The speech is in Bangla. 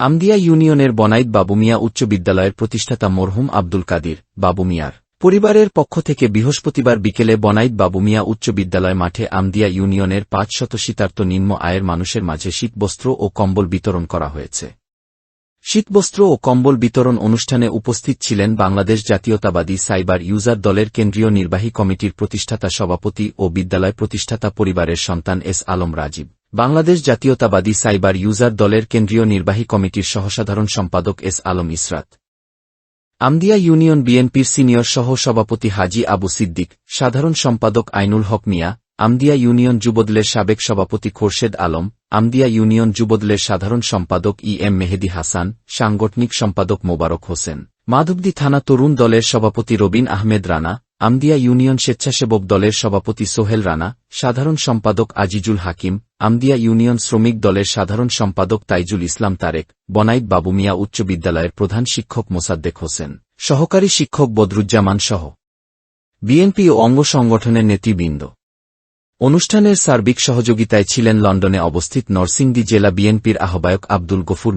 আমদিয়া ইউনিয়নের বনাইদ বাবুমিয়া উচ্চ বিদ্যালয়ের প্রতিষ্ঠাতা মরহুম আব্দুল কাদির বাবুমিয়ার পরিবারের পক্ষ থেকে বৃহস্পতিবার বিকেলে বনাইদ বাবুমিয়া উচ্চ বিদ্যালয় মাঠে আমদিয়া ইউনিয়নের পাঁচ শত শীতার্থ নিম্ন আয়ের মানুষের মাঝে শীতবস্ত্র ও কম্বল বিতরণ করা হয়েছে। শীতবস্ত্র ও কম্বল বিতরণ অনুষ্ঠানে উপস্থিত ছিলেন বাংলাদেশ জাতীয়তাবাদী সাইবার ইউজার দলের কেন্দ্রীয় নির্বাহী কমিটির প্রতিষ্ঠাতা সভাপতি ও বিদ্যালয় প্রতিষ্ঠাতা পরিবারের সন্তান এস আলম রাজীব। বাংলাদেশ জাতীয়তাবাদী সাইবার ইউজার দলের কেন্দ্রীয় নির্বাহী কমিটির সহসাধারণ সম্পাদক এস আলম ইসরাত। আমদিয়া ইউনিয়ন বিএনপির সিনিয়র সহ সভাপতি হাজি আবু সিদ্দিক, সাধারণ সম্পাদক আইনুল হক মিয়া, আমদিয়া ইউনিয়ন যুবদলের সাবেক সভাপতি খোরশেদ আলম, আমদিয়া ইউনিয়ন যুবদলের সাধারণ সম্পাদক ই এম মেহেদি হাসান, সাংগঠনিক সম্পাদক মোবারক হোসেন। মাধবদী থানা তরুণ দলের সভাপতি রবিন আহমেদ রানা, আমদিয়া ইউনিয়ন স্বেচ্ছাসেবক দলের সভাপতি সোহেল রানা, সাধারণ সম্পাদক আজিজুল হাকিম, আমদিয়া ইউনিয়ন শ্রমিক দলের সাধারণ সম্পাদক তাইজুল ইসলাম তারেক, বনাইদ বাবুমিয়া উচ্চ বিদ্যালয়ের প্রধান শিক্ষক মোসাদ্দেক হোসেন, সহকারী শিক্ষক বদরুজ্জামান সহ। বিএনপি ও অঙ্গ সংগঠনের নেতৃবৃন্দ। অনুষ্ঠানের সার্বিক সহযোগিতায় ছিলেন লন্ডনে অবস্থিত নরসিংদী জেলা বিএনপির আহ্বায়ক আব্দুল গফুর